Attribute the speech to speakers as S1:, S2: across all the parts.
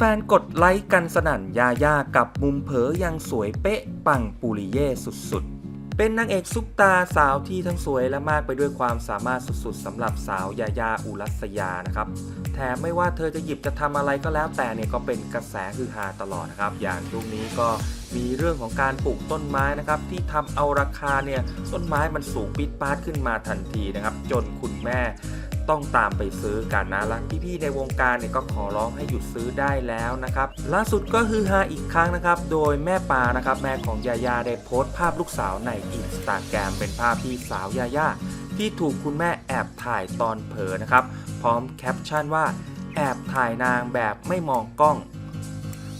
S1: ฟนๆ กดไลค์กันสนั่นยาย่ากับมุมเผยยังสวยเป๊ะปังปุริเย่สุดๆ เป็นนางเอกซุปตาสาวที่ทั้งสวยและมากไปด้วยความสามารถสุดๆสำหรับสาวยายาอุรัสยานะครับ แถมไม่ว่าเธอจะหยิบจะทำอะไรก็แล้วแต่เนี่ยก็เป็นกระแสฮือฮาตลอดนะครับ อย่างช่วงนี้ก็มีเรื่องของการปลูกต้นไม้นะครับ ที่ทำเอาราคาเนี่ยต้นไม้มันสูงปิดปาดขึ้นมาทันทีนะครับ จนคุณแม่ ต้องตามไปซื้อกันนะและพี่ๆในวงการเนี่ยก็ขอร้องให้หยุดซื้อได้แล้วนะครับล่าสุดก็ฮือฮาอีกครั้งนะครับ โดยแม่ปานะครับแม่ของยายาได้โพสต์ภาพลูกสาวในอินสตาแกรมเป็นภาพที่สาวยายาที่ถูกคุณแม่แอบถ่ายตอนเผลอนะครับ พร้อมแคปชั่นว่า แอบถ่ายนางแบบไม่มองกล้อง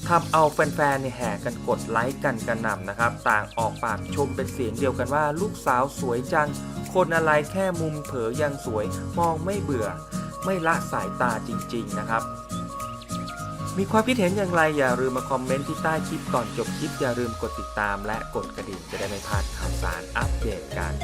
S1: ทำเอาแฟนๆเนี่ยแห่กันกดไลค์กันกระหน่ำนะครับ ต่างออกปากชมเป็นเสียงเดียวกันว่า ลูกสาวสวยจัง คนอะไรแค่มุมเผยยังสวยมองไม่เบื่อ ไม่ละสายตาจริง ๆ นะครับ มีความคิดเห็นอย่างไรอย่าลืมมาคอมเมนต์ที่ใต้คลิปก่อนจบคลิปอย่าลืมกดติดตาม และกดกระดิ่งจะได้ไม่พลาดข่าวสารอัปเดตกัน